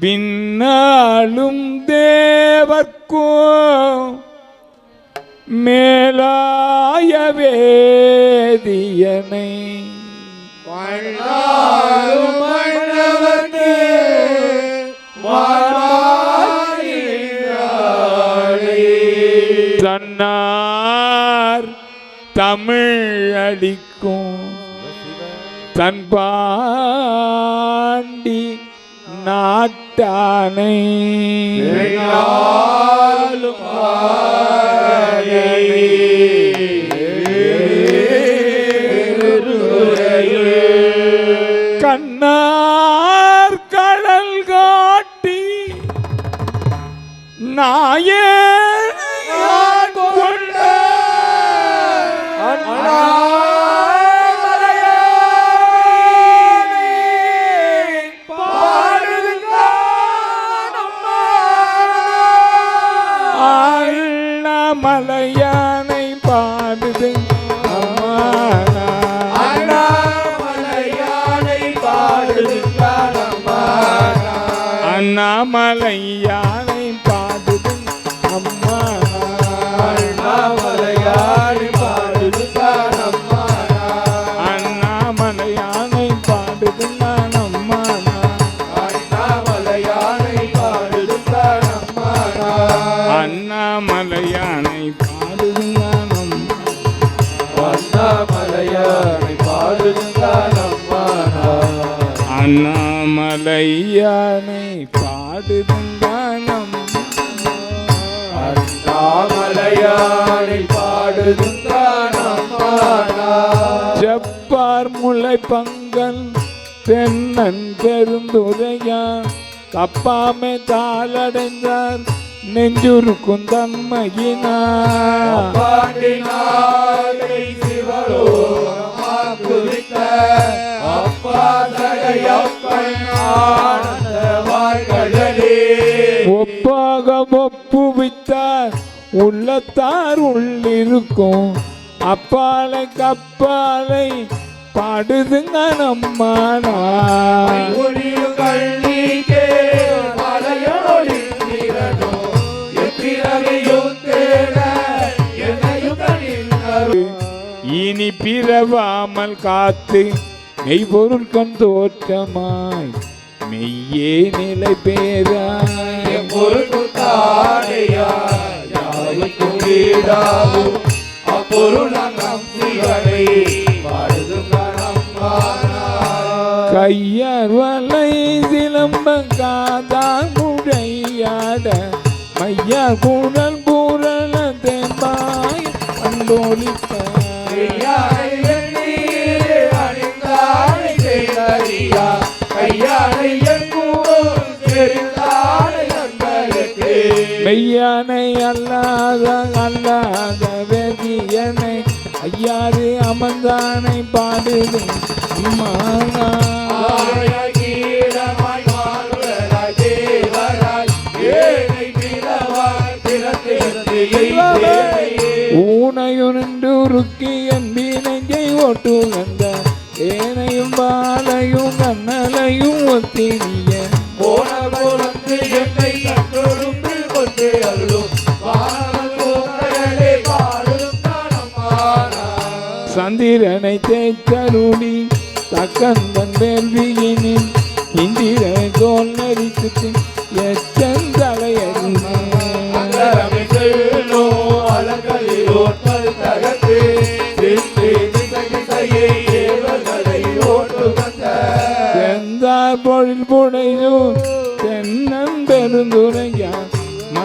பின்னாலும் தேவர்க்கும் மேலாய வேதியனை. தன்னார் தமிழ் அளிக்கும் தன் பாண்டி நாட்டானை. கண்ணார் கடல் காட்டி நாயே அண்ணாமலையானை பாடுது அம்மா. அண்ணாமலையானை பாடுது நான் அம்மா. அண்ணாமலையானை பாடுது நான் அம்மா. அண்ணாமலையானை பாடுதுங்கான் மலையாளி பாடுதுந்தானம்மானா செப்பார் முளை பங்கன் தென்னன் பெருந்துரையா. தப்பாமை தாளடைந்தார் நெஞ்சுருக்கும் குறித்த அப்பா தடையப்பன் உள்ளத்தார் உள்ளிருக்கும். அப்பாலை கப்பாலை பாடுதுங்க நம்மானா. இனி பிறவாமல் காத்து மெய்பொருள் கண் தோற்றமாய் மெய்யே நிலை பேராய் பொருள் தாடையா அப்பொருள் நம் சிவனை பாடுதும் கையார் வலை சிலம்ப காதான் குழையாட மையார் குழல் பூரல தேம்பாய் அந்தோலிப்ப மெய்யானை அல்லாத அல்லாத வேதியனை ஐயாறு அமர்ந்தானை பாடுது அம்மானா ஊனையுண்டு உருக்கி என்பினைஞ்சை ஓட்டு வந்த ஏனையும் பாலையும் கண்ணலையும் ஒத்தினிய. போன போலந்து என்னை சந்திரனை தேய்த்தருளி தக்கந்தன் வேள்வியினின் இந்திர தோல் நரித்து எச்சந்தலையறிமே செந்தார் பொழில் புடையூர் தென்னன்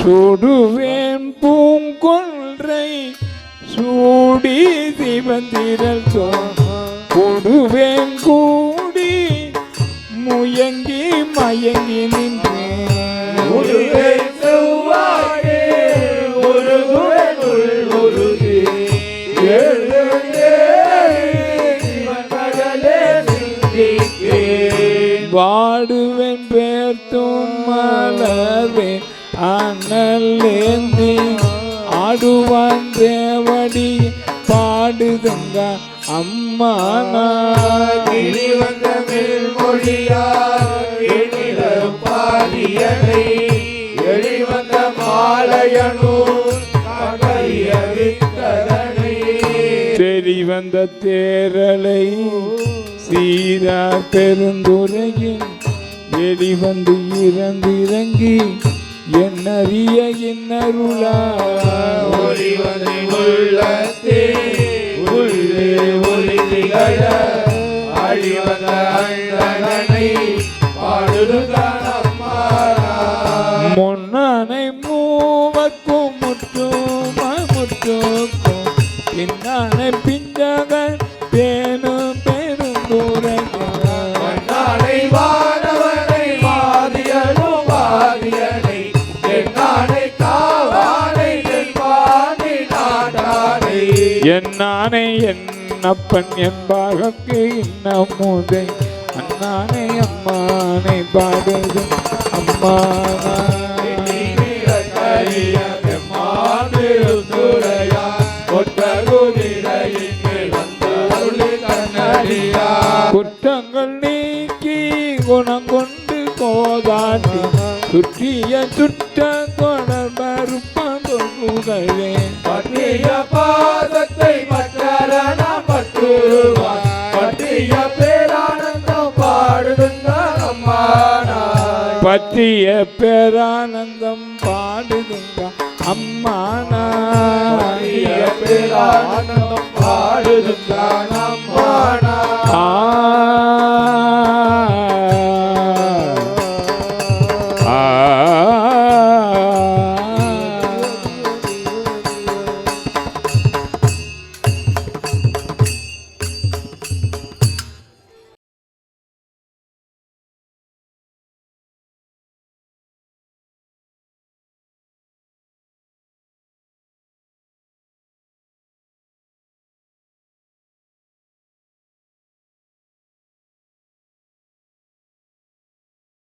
சுடுவேன் பூங்கொன்றை சூடி சிவந்திரல் சோடு கூடி முயங்கி மயங்கி அனலேந்தி ஆடுவான் தேவடி பாடுதுங்க அம்மா கிளி வந்த மேல்மொழியார் எண்ணிலும் பாதியனை எளி வந்த மாலையனூர் காட்டறிய வித்ததனை. தெரி வந்த தேரலை சீரா பெருந்துரையில் எலி வந்து இறந்திறங்கி என்னறிய இன்னருளா? ஒளி வந்து உள்ளத்தே உள்ளே ஒளி திகழ ஆடி வந்த அண்ணனை பாடுதுதான் அம்மாரா. முன்னானை அண்ணானே என்னப்பன் என்பாகக்கு இன்னமுதை அண்ணானே அம்மானை பாடுது அம்மானா குற்றங்கள் நீக்கி குணம் கொண்டு கோதாட்டி சுற்றிய சுற்ற தொடர் மறுப்பே பாதத்தை பத்திய பேரானந்தம் பாடுதுங்க. அம்மானா பேரானந்தம் பாடுதுங்க. அம்மானா